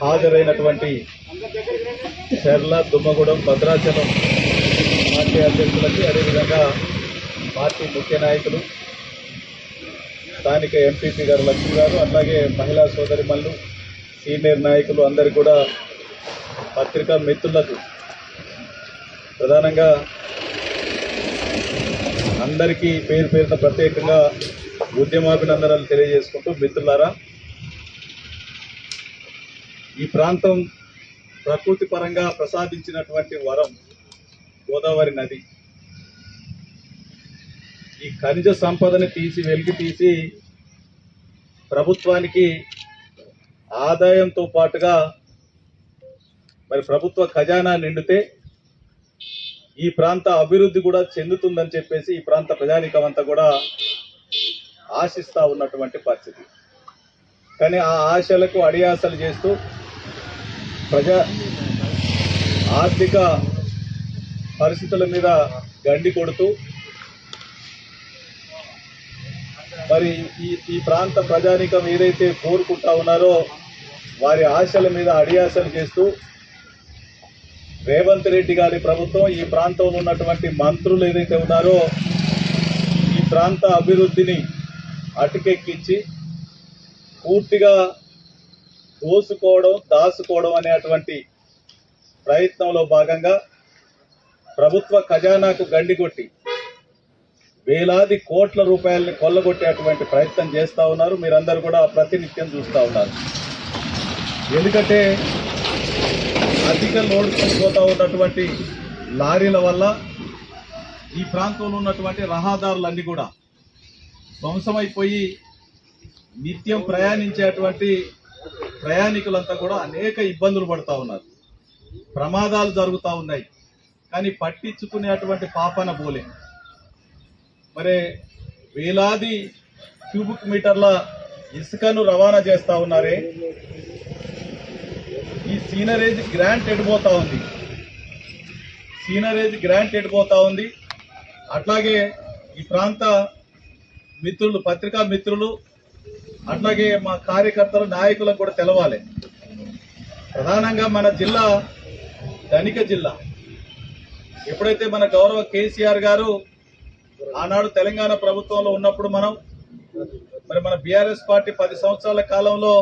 హాజరైనటువంటి చెర్ల దుమ్మగూడెం భద్రాచలం పార్టీ అధ్యక్షులకి అదేవిధంగా పార్టీ ముఖ్య నాయకులు స్థానిక ఎంపీపీ గారు లక్ష్మి గారు అట్లాగే మహిళా సోదరిమల్లు సీనియర్ నాయకులు అందరు కూడా పత్రికా మిత్రులకు ప్రధానంగా అందరికీ పేరు పేరున ప్రత్యేకంగా ఉద్యమాభినందనలు తెలియజేసుకుంటూ మిత్రులారా ఈ ప్రాంతం ప్రకృతి పరంగా ప్రసాదించినటువంటి వరం గోదావరి నది. ఈ ఖనిజ సంపదని తీసి వెలికి తీసి ప్రభుత్వానికి ఆదాయంతో పాటుగా మరి ప్రభుత్వ ఖజానా నిండితే ఈ ప్రాంత అభివృద్ధి కూడా చెందుతుందని చెప్పేసి ఈ ప్రాంత ప్రజానీకం అంతా కూడా ఆశిస్తూ ఉన్నటువంటి పరిస్థితి. కానీ ఆ ఆశలకు అడియాసలు చేస్తూ ప్రజా ఆర్థిక పరిస్థితుల మీద గండి కొడుతూ మరి ఈ ఈ ప్రాంత ప్రజానీకం ఏదైతే కోరుకుంటా ఉన్నారో వారి ఆశల మీద అడియాసలు చేస్తూ రేవంత్ రెడ్డి గారి ప్రభుత్వం ఈ ప్రాంతంలో ఉన్నటువంటి మంత్రులు ఏదైతే ఉన్నారో ఈ ప్రాంత అభివృద్ధిని అటుకెక్కించి పూర్తిగా పూసుకోవడం దాసుకోవడం అనేటువంటి ప్రయత్నంలో భాగంగా ప్రభుత్వ ఖజానాకు గండి కొట్టి వేలాది కోట్ల రూపాయలని కొల్లగొట్టేటువంటి ప్రయత్నం చేస్తూ ఉన్నారు. మీరందరూ కూడా ప్రతినిత్యం చూస్తూ ఉన్నారు. ఎందుకంటే అధిక లోడ్ పోతూ ఉన్నటువంటి లారీల వల్ల ఈ ప్రాంతంలో ఉన్నటువంటి రహదారులన్నీ కూడా ధ్వంసమైపోయి నిత్యం ప్రయాణించేటువంటి ప్రయాణికులంతా కూడా అనేక ఇబ్బందులు పడుతూ ఉన్నారు. ప్రమాదాలు జరుగుతూ ఉన్నాయి. కానీ పట్టించుకునేటువంటి పాపన పోలే. మరి వేలాది క్యూబిక్ మీటర్ల ఇసుకను రవాణా చేస్తూ ఉన్నారే. ఈ సీనరేజ్ గ్రాంట్ ఎడిపోతా ఉంది. సీనరేజ్ గ్రాంట్ ఎడిపోతా ఉంది. అట్లాగే ఈ ప్రాంత మిత్రులు పత్రికా మిత్రులు అట్లాగే మా కార్యకర్తలు నాయకులకు కూడా తెలవాలి. ప్రధానంగా మన జిల్లా ధనిక జిల్లా. ఎప్పుడైతే మన గౌరవ కేసీఆర్ గారు ఆనాడు తెలంగాణ ప్రభుత్వంలో ఉన్నప్పుడు మనం మరి మన బీఆర్ఎస్ పార్టీ పది సంవత్సరాల కాలంలో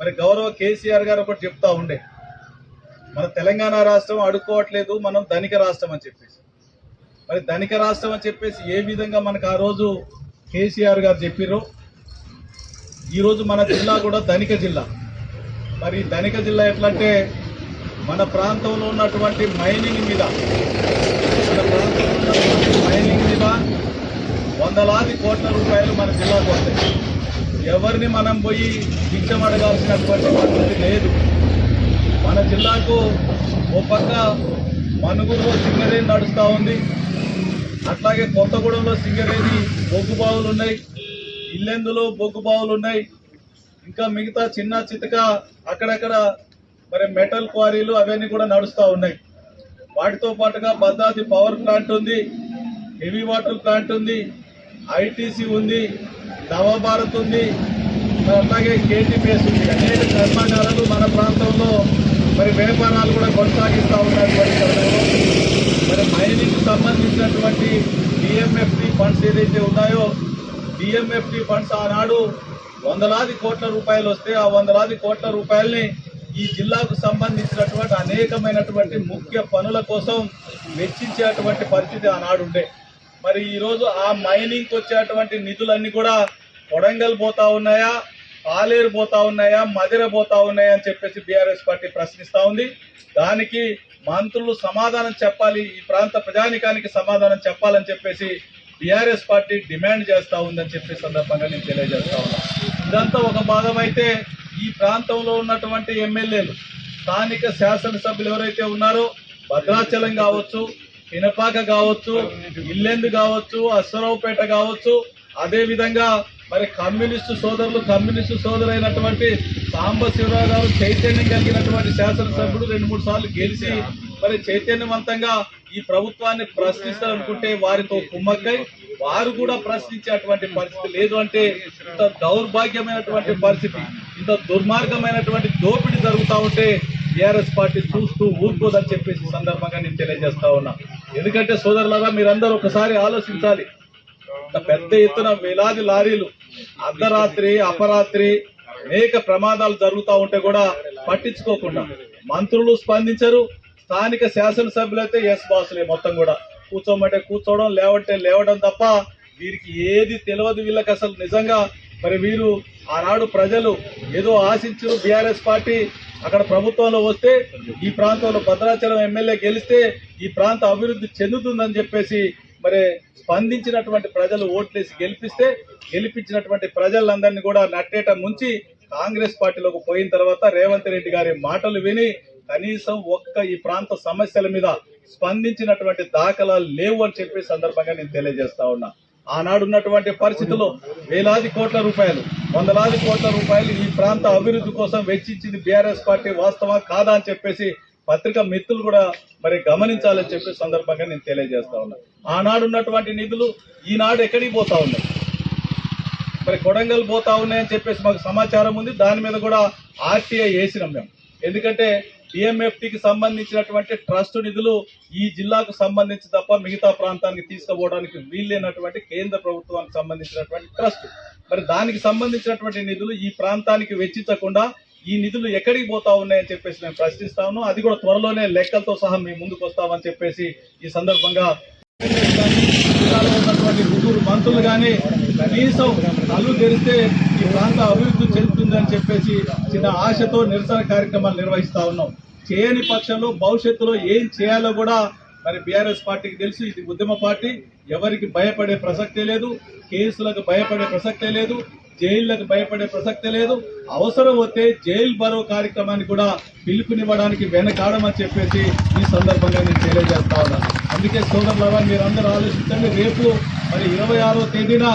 మరి గౌరవ కేసీఆర్ గారు ఒకటి చెప్తా ఉండే మన తెలంగాణ రాష్ట్రం అడుక్కోవట్లేదు మనం ధనిక రాష్ట్రం అని చెప్పేసి. మరి ధనిక రాష్ట్రం అని చెప్పేసి ఏ విధంగా మనకు ఆ రోజు కేసీఆర్ గారు చెప్పిర్రు ఈరోజు మన జిల్లా కూడా ధనిక జిల్లా. మరి ధనిక జిల్లా ఎట్లంటే మన ప్రాంతంలో ఉన్నటువంటి మైనింగ్ మీద. మన ప్రాంతంలో ఉన్నటువంటి మైనింగ్ మీద వందలాది కోట్ల రూపాయలు మన జిల్లాకు వస్తాయి ఎవరిని మనం పోయి భిక్షం అడగాల్సినటువంటి పరిస్థితి లేదు. మన జిల్లాకు ఓ పక్క మనుగురులో సింగరేణి నడుస్తూ ఉంది. అట్లాగే కొత్తగూడెంలో సింగరేణి బొగ్గు బావులు ఉన్నాయి. ఇల్లెందులో బొగ్గు బావులు ఉన్నాయి? ఇంకా మిగతా చిన్న చితక అక్కడక్కడ మరి మెటల్ క్వారీలు అవన్నీ కూడా నడుస్తూ ఉన్నాయి. వాటితో పాటుగా భద్రాద్రి పవర్ ప్లాంట్ ఉంది హెవీ వాటర్ ప్లాంట్ ఉంది ఐటీసీ ఉంది నవభారత్ ఉంది అలాగే కేటీపీఎస్ ఉంది. అనేక కర్మాగారాలు మన ప్రాంతంలో మరి వ్యాపారాలు కూడా కొనసాగిస్తూ ఉన్నటువంటి మరి మైనింగ్కి సంబంధించినటువంటి డిఎంఎఫ్టీ ఫండ్స్ ఏదైతే ఉన్నాయో డిఎంఎఫ్టి ఫండ్స్ ఆనాడు వందలాది కోట్ల రూపాయలు వస్తే ఆ వందలాది కోట్ల రూపాయల్ని ఈ జిల్లాకు సంబంధించినటువంటి అనేకమైనటువంటి ముఖ్య పనుల కోసం వెచ్చించేటువంటి పరిస్థితి ఆనాడు ఉండే. మరి ఈరోజు ఆ మైనింగ్కి వచ్చేటువంటి నిధులన్నీ కూడా కొడంగల్ పోతా ఉన్నాయా? పాలేరు పోతా ఉన్నాయా? మదిర పోతా ఉన్నాయా అని చెప్పేసి బీఆర్ఎస్ పార్టీ ప్రశ్నిస్తూ ఉంది. దానికి మంత్రులు సమాధానం చెప్పాలి ఈ ప్రాంత ప్రజానికానికి సమాధానం చెప్పాలని చెప్పేసి బీఆర్ఎస్ పార్టీ డిమాండ్ చేస్తూ ఉందని చెప్పే సందర్భంగా నేను తెలియజేస్తా ఉన్నాను ఇదంతా ఒక భాగం అయితే ఈ ప్రాంతంలో ఉన్నటువంటి ఎమ్మెల్యేలు స్థానిక శాసనసభ్యులు ఎవరైతే ఉన్నారో భద్రాచలం కావచ్చు పినపాక కావచ్చు ఇల్లెందు కావచ్చు అశ్వరావుపేట కావచ్చు అదే విధంగా మరి కమ్యూనిస్టు సోదరులు కమ్యూనిస్టు సోదరైనటువంటి సాంబశివరావు గారు చైతన్యం కలిగినటువంటి శాసనసభ్యుడు రెండు మూడు సార్లు గెలిచి మరి చైతన్యవంతంగా ఈ ప్రభుత్వాన్ని ప్రశ్నిస్తారనుకుంటే వారితో కుమ్మక్కై వారు కూడా ప్రశ్నించేటువంటి పరిస్థితి లేదు అంటే ఇంత దౌర్భాగ్యమైనటువంటి పరిస్థితి ఇంత దుర్మార్గమైనటువంటి దోపిడీ జరుగుతూ ఉంటే టీఆర్ఎస్ పార్టీ చూస్తూ ఊరుకోదని చెప్పేసి సందర్భంగా నేను తెలియజేస్తా ఉన్నా. ఎందుకంటే సోదరులారా మీరందరూ ఒకసారి ఆలోచించాలి. పెద్ద ఎత్తున వేలాది లారీలు అర్ధరాత్రి అపరాత్రి అనేక ప్రమాదాలు జరుగుతూ ఉంటే కూడా పట్టించుకోకుండా మంత్రులు స్పందించరు. స్థానిక శాసనసభ్యులైతే ఎస్ బాసులే మొత్తం కూడా. కూర్చోమంటే కూర్చోవడం లేవంటే లేవడం తప్ప వీరికి ఏది తెలియదు వీళ్ళకి అసలు నిజంగా. మరి వీరు ఆనాడు ప్రజలు ఏదో ఆశించరు బీఆర్ఎస్ పార్టీ. అక్కడ ప్రభుత్వంలో వస్తే ఈ ప్రాంతంలో భద్రాచలం ఎమ్మెల్యే గెలిస్తే ఈ ప్రాంత అభివృద్ధి చెందుతుందని చెప్పేసి మరి స్పందించినటువంటి ప్రజలు ఓట్లేసి గెలిపిస్తే గెలిపించినటువంటి ప్రజలందరినీ కూడా నట్టేట ముంచి కాంగ్రెస్ పార్టీలోకి పోయిన తర్వాత రేవంత్ రెడ్డి గారి మాటలు విని కనీసం ఒక్క ఈ ప్రాంత సమస్యల మీద స్పందించినటువంటి దాఖలాలు లేవు అని చెప్పి సందర్భంగా నేను తెలియజేస్తా ఉన్నా. ఆనాడు ఉన్నటువంటి పరిస్థితుల్లో వేలాది కోట్ల రూపాయలు వందలాది కోట్ల రూపాయలు ఈ ప్రాంత అభివృద్ధి కోసం వెచ్చించింది బీఆర్ఎస్ పార్టీ వాస్తవం కాదా అని చెప్పేసి పత్రికా మిత్రులు కూడా మరి గమనించాలని చెప్పి సందర్భంగా నేను తెలియజేస్తా ఉన్నా. ఆనాడు ఉన్నటువంటి నిధులు ఈనాడు ఎక్కడికి పోతా ఉన్నాయి? మరి కొడంగల్ పోతా ఉన్నాయని చెప్పేసి మాకు సమాచారం ఉంది. దాని మీద కూడా ఆర్టీఐ వేసినాం మేము. ఎందుకంటే కి సంబంధించినటువంటి ట్రస్ట్ నిధులు ఈ జిల్లాకు సంబంధించి తప్ప మిగతా ప్రాంతానికి తీసుకుపోవడానికి వీల్లేనటువంటి కేంద్ర ప్రభుత్వానికి సంబంధించినటువంటి ట్రస్ట్. మరి దానికి సంబంధించినటువంటి నిధులు ఈ ప్రాంతానికి వెచ్చించకుండా ఈ నిధులు ఎక్కడికి పోతా ఉన్నాయని చెప్పేసి మేము ప్రశ్నిస్తా ఉన్నాం అది కూడా త్వరలోనే లెక్కలతో సహా మేము ముందుకు వస్తామని చెప్పేసి ఈ సందర్భంగా జిల్లాలో ఉన్నటువంటి ముగ్గురు మంత్రులు కానీ కనీసం కళ్ళు తెరిస్తే ఈ ప్రాంత అభివృద్ధి చెందుతుందని చెప్పేసి చిన్న ఆశతో నిరసన కార్యక్రమాలు నిర్వహిస్తా ఉన్నాం. చేయని పక్షంలో భవిష్యత్తులో ఏం చేయాలో కూడా మరి బీఆర్ఎస్ పార్టీకి తెలుసు. ఇది ఉద్యమ పార్టీ. ఎవరికి భయపడే ప్రసక్తే లేదు. కేసులకు భయపడే ప్రసక్తే లేదు. జైళ్ళకు భయపడే ప్రసక్తే లేదు. అవసరం వస్తే జైలు బరో కార్యక్రమాన్ని కూడా పిలుపునివ్వడానికి వెనకాడమని చెప్పేసి ఈ సందర్భంగా నేను తెలియజేస్తా ఉన్నాను అందుకే మీరు మీరందరూ ఆలోచించండి. రేపు మరి ఇరవై ఆరో తేదీన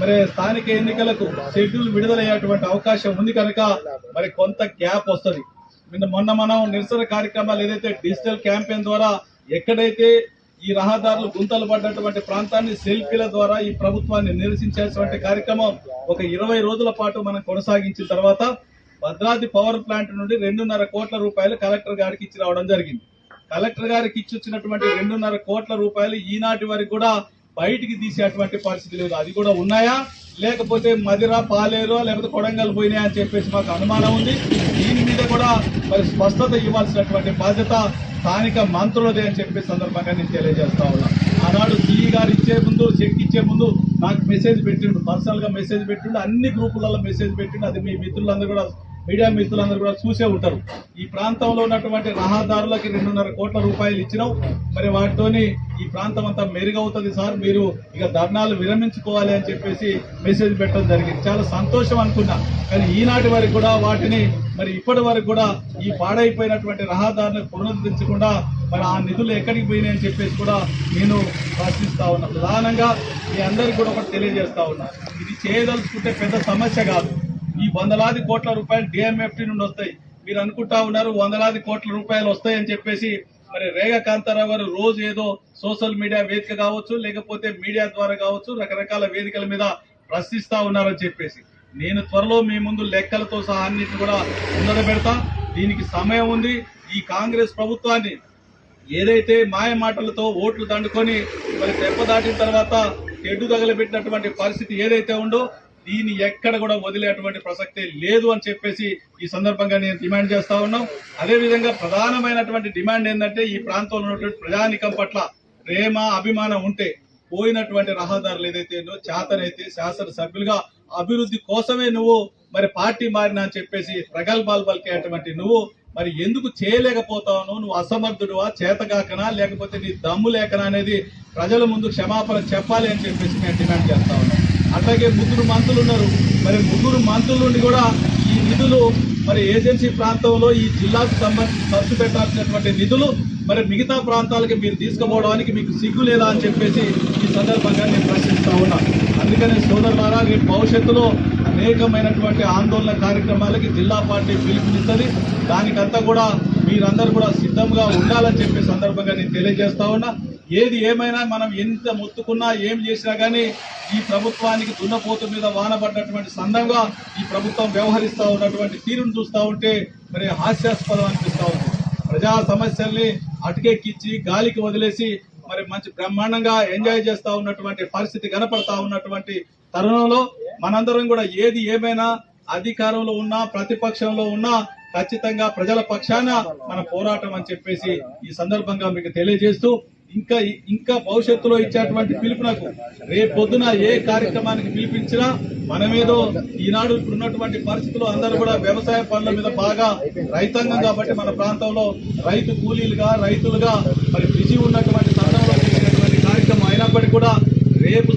మరి స్థానిక ఎన్నికలకు షెడ్యూల్ విడుదలయ్యేటువంటి అవకాశం ఉంది కనుక మరి కొంత గ్యాప్ వస్తుంది. నిన్న మొన్న మనం నిరసన కార్యక్రమాలు ఏదైతే డిజిటల్ క్యాంపెయిన్ ద్వారా ఎక్కడైతే ఈ రహదారులు గుంతలు పడ్డటువంటి ప్రాంతాన్ని సెల్ఫీల ద్వారా ఈ ప్రభుత్వాన్ని నిరసించేటువంటి కార్యక్రమం ఒక ఇరవై రోజుల పాటు మనం కొనసాగించిన తర్వాత భద్రాద్రి పవర్ ప్లాంట్ నుండి రెండున్నర కోట్ల రూపాయలు కలెక్టర్ గారికి ఇచ్చి రావడం జరిగింది. కలెక్టర్ గారికి ఇచ్చి వచ్చినటువంటి రెండున్నర కోట్ల రూపాయలు ఈనాటి వరకు కూడా బయటికి తీసేటువంటి పరిస్థితి లేదు. అది కూడా ఉన్నాయా? లేకపోతే మదిర పాలేరు లేకపోతే కొడంగల్ పోయినాయా అని చెప్పేసి మాకు అనుమానం ఉంది. దీని మీద కూడా మరి స్పష్టత ఇవ్వాల్సినటువంటి బాధ్యత స్థానిక మంత్రులదే అని చెప్పే సందర్భంగా నేను తెలియజేస్తా ఉన్నా. ఆనాడు సిఈ గారు ఇచ్చే ముందు చెక్ ఇచ్చే ముందు నాకు మెసేజ్ పెట్టిండు. పర్సనల్గా మెసేజ్ పెట్టిండు. అన్ని గ్రూపులలో మెసేజ్ పెట్టిండు. అది మీ మిత్రులందరూ కూడా మీడియా మిత్రులందరూ కూడా చూసే ఉంటారు. ఈ ప్రాంతంలో ఉన్నటువంటి రహదారులకి రెండున్నర కోట్ల రూపాయలు ఇచ్చినాం. మరి వాటితోని ఈ ప్రాంతం అంతా మెరుగవుతుంది సార్. మీరు ఇక ధర్నాలు విరమించుకోవాలి అని చెప్పేసి మెసేజ్ పెట్టడం జరిగింది. చాలా సంతోషం అనుకున్నా. కానీ ఈనాటి వరకు కూడా వాటిని మరి ఇప్పటి వరకు కూడా ఈ పాడైపోయినటువంటి రహదారులను పునరుద్ధరించకుండా మరి ఆ నిధులు ఎక్కడికి పోయినాయని చెప్పేసి కూడా నేను ప్రశ్నిస్తా ఉన్నా. ప్రధానంగా మీ అందరికీ కూడా ఒకటి తెలియజేస్తా ఉన్నా. ఇది చేయదలుచుకుంటే పెద్ద సమస్య కాదు. ఈ వందలాది కోట్ల రూపాయలు డిఎంఎఫ్టీ నుండి వస్తాయి. మీరు అనుకుంటా ఉన్నారు వందలాది కోట్ల రూపాయలు వస్తాయని చెప్పేసి మరి రేగా కాంతారావు గారు రోజు ఏదో సోషల్ మీడియా వేదిక కావచ్చు లేకపోతే మీడియా ద్వారా కావచ్చు రకరకాల వేదికల మీద ప్రశ్నిస్తా ఉన్నారని చెప్పేసి. నేను త్వరలో మీ ముందు లెక్కలతో సహా అన్నింటిని కూడా ముందర పెడతా దీనికి సమయం ఉంది. ఈ కాంగ్రెస్ ప్రభుత్వాన్ని ఏదైతే మాయ మాటలతో ఓట్లు దండుకొని మరి దెబ్బ దాటిన తర్వాత తెడ్డు తగలబెట్టినటువంటి పరిస్థితి ఏదైతే ఉందో దీన్ని ఎక్కడ కూడా వదిలేటువంటి ప్రసక్తే లేదు అని చెప్పేసి ఈ సందర్భంగా నేను డిమాండ్ చేస్తా ఉన్నాం. అదే విధంగా ప్రధానమైనటువంటి డిమాండ్ ఏంటంటే ఈ ప్రాంతంలో ఉన్నటువంటి ప్రజానికం పట్ల ప్రేమ అభిమానం ఉంటే పోయినటువంటి రహదారులు ఏదైతే ఉందో చేతనైతే శాసనసభ్యులుగా అభివృద్ధి కోసమే నువ్వు మరి పార్టీ మారినా అని చెప్పేసి ప్రగల్భాలు పలికేటువంటి నువ్వు మరి ఎందుకు చేయలేకపోతావు నువ్వు అసమర్థుడువా చేతగాకనా లేకపోతే నీ దమ్ము లేకనా అనేది ప్రజల ముందు క్షమాపణ చెప్పాలి అని చెప్పేసి నేను డిమాండ్ చేస్తా ఉన్నాను. అట్లాగే ముగ్గురు మంత్రులు ఉన్నారు. మరి ముగ్గురు మంత్రుల నుండి కూడా ఈ నిధులు మరి ఏజెన్సీ ప్రాంతంలో ఈ జిల్లాకు సంబంధించి ఖర్చు పెట్టాల్సినటువంటి నిధులు మరి మిగతా ప్రాంతాలకి మీరు తీసుకుపోవడానికి మీకు సిగ్గు లేదా అని చెప్పేసి ఈ సందర్భంగా నేను ప్రశ్నిస్తా ఉన్నా. అందుకనే సోదరులారా రేపు భవిష్యత్తులో అనేకమైనటువంటి ఆందోళన కార్యక్రమాలకి జిల్లా పార్టీ పిలుపునిస్తుంది. దానికంతా కూడా మీరందరూ కూడా సిద్ధంగా ఉండాలని చెప్పే సందర్భంగా నేను తెలియజేస్తా ఉన్నా. ఏది ఏమైనా మనం ఎంత మొత్తుకున్నా ఏం చేసినా కానీ ఈ ప్రభుత్వానికి దున్నపోతు మీద వానబడ్డటువంటి సందంగా ఈ ప్రభుత్వం వ్యవహరిస్తూ ఉన్నటువంటి తీరును చూస్తా ఉంటే మరి హాస్యాస్పదం అనిపిస్తూ ఉంది. ప్రజా సమస్యల్ని అటుకెక్కించి గాలికి వదిలేసి మరి మంచి బ్రహ్మాండంగా ఎంజాయ్ చేస్తూ ఉన్నటువంటి పరిస్థితి కనపడతా ఉన్నటువంటి తరుణంలో మనందరం కూడా ఏది ఏమైనా అధికారంలో ఉన్నా ప్రతిపక్షంలో ఉన్నా ఖచ్చితంగా ప్రజల పక్షాన మన పోరాటం అని చెప్పేసి ఈ సందర్భంగా మీకు తెలియజేస్తూ ఇంకా ఇంకా భవిష్యత్తులో ఇచ్చేటువంటి పిలుపునకు రేపు పొద్దున ఏ కార్యక్రమానికి పిలిపించినా మనమేదో ఈనాడు ఇప్పుడున్నటువంటి పరిస్థితుల్లో అందరూ కూడా వ్యవసాయ పనుల మీద బాగా రైతాంగం కాబట్టి మన ప్రాంతంలో రైతు కూలీలుగా రైతులుగా మరి బిజీ ఉన్నటువంటి సందర్భంలో చేసినటువంటి కార్యక్రమం అయినప్పటికీ కూడా రేపు